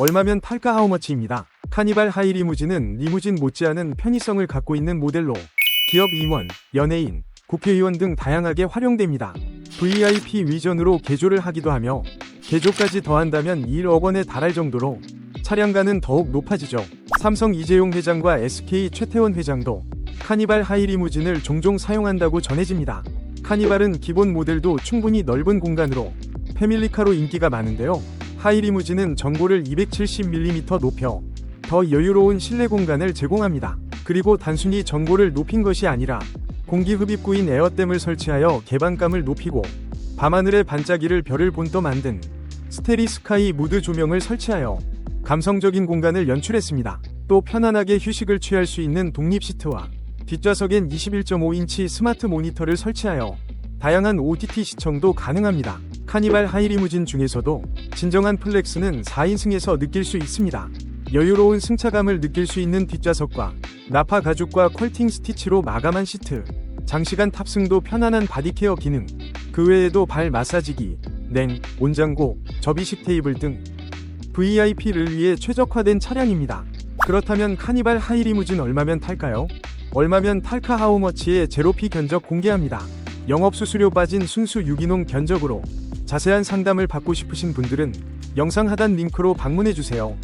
얼마면 탈까 하우머치입니다. 카니발 하이 리무진은 리무진 못지않은 편의성을 갖고 있는 모델로 기업 임원, 연예인, 국회의원 등 다양하게 활용됩니다. VIP 위전으로 개조를 하기도 하며 개조까지 더한다면 1억 원에 달할 정도로 차량가는 더욱 높아지죠. 삼성 이재용 회장과 SK 최태원 회장도 카니발 하이 리무진을 종종 사용한다고 전해집니다. 카니발은 기본 모델도 충분히 넓은 공간으로 패밀리카로 인기가 많은데요. 하이 리무진은 전고를 270mm 높여 더 여유로운 실내 공간을 제공합니다. 그리고 단순히 전고를 높인 것이 아니라 공기 흡입구인 에어댐을 설치하여 개방감을 높이고 밤하늘의 반짝이를 별을 본떠 만든 스테리 스카이 무드 조명을 설치하여 감성적인 공간을 연출했습니다. 또 편안하게 휴식을 취할 수 있는 독립 시트와 뒷좌석엔 21.5인치 스마트 모니터를 설치하여 다양한 OTT 시청도 가능합니다. 카니발 하이리무진 중에서도 진정한 플렉스는 4인승에서 느낄 수 있습니다. 여유로운 승차감을 느낄 수 있는 뒷좌석과 나파 가죽과 퀄팅 스티치로 마감한 시트, 장시간 탑승도 편안한 바디케어 기능, 그 외에도 발 마사지기, 냉, 온장고, 접이식 테이블 등 VIP를 위해 최적화된 차량입니다. 그렇다면 카니발 하이리무진 얼마면 탈까요? 얼마면 탈카 하우머치의 제로피 견적 공개합니다. 영업 수수료 빠진 순수 유기농 견적으로 자세한 상담을 받고 싶으신 분들은 영상 하단 링크로 방문해주세요.